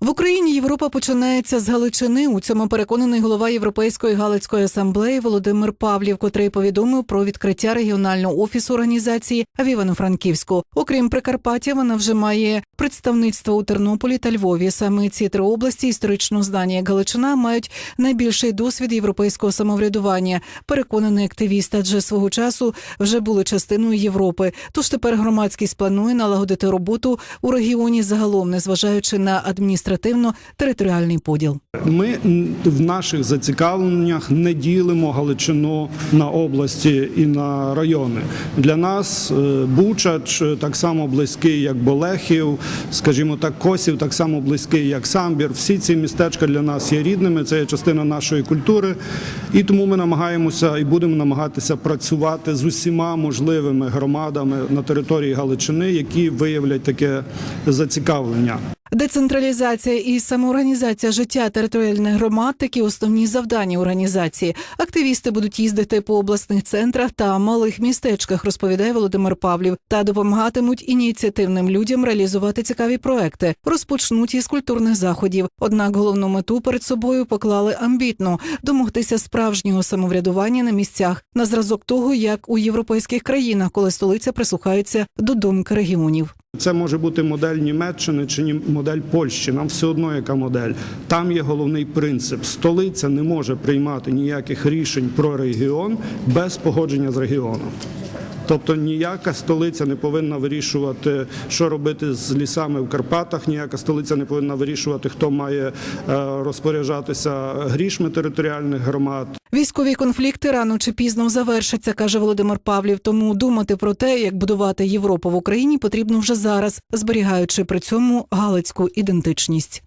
В Україні Європа починається з Галичини. У цьому переконаний голова Європейської Галицької асамблеї Володимир Павлів, котрий повідомив про відкриття регіонального офісу організації в Івано-Франківську. Окрім Прикарпаття, вона вже має представництво у Тернополі та Львові. Саме ці три області історично здані як Галичина мають найбільший досвід європейського самоврядування. Переконаний активіст, адже свого часу вже були частиною Європи. Тож тепер громадськість планує налагодити роботу у регіоні загалом, незважаючи на адміністративно-територіальний поділ. Ми в наших зацікавленнях не ділимо Галичину на області і на райони. Для нас е, Бучач е, так само близький, як Болехів, скажімо так, Косів так само близький, як Самбір. Всі ці містечка для нас є рідними, це є частина нашої культури. І тому ми намагаємося і будемо намагатися працювати з усіма можливими громадами на території Галичини, які виявлять таке зацікавлення. Децентралізація і самоорганізація життя територіальних громад такі основні завдання організації. Активісти будуть їздити по обласних центрах та малих містечках, розповідає Володимир Павлів, та допомагатимуть ініціативним людям реалізувати цікаві проекти. Розпочнуть із культурних заходів. Однак головну мету перед собою поклали амбітно домогтися справжнього самоврядування на місцях на зразок того, як у європейських країнах, коли столиця прислухається до думки регіонів. Це може бути модель Німеччини чи модель Польщі. Нам все одно яка модель. Там є головний принцип: столиця не може приймати ніяких рішень про регіон без погодження з регіоном. Тобто ніяка столиця не повинна вирішувати, що робити з лісами в Карпатах. Ніяка столиця не повинна вирішувати, хто має е, розпоряджатися грішми територіальних громад. Військові конфлікти рано чи пізно завершаться, каже Володимир Павлів. Тому думати про те, як будувати Європу в Україні, потрібно вже зараз, зберігаючи при цьому галицьку ідентичність.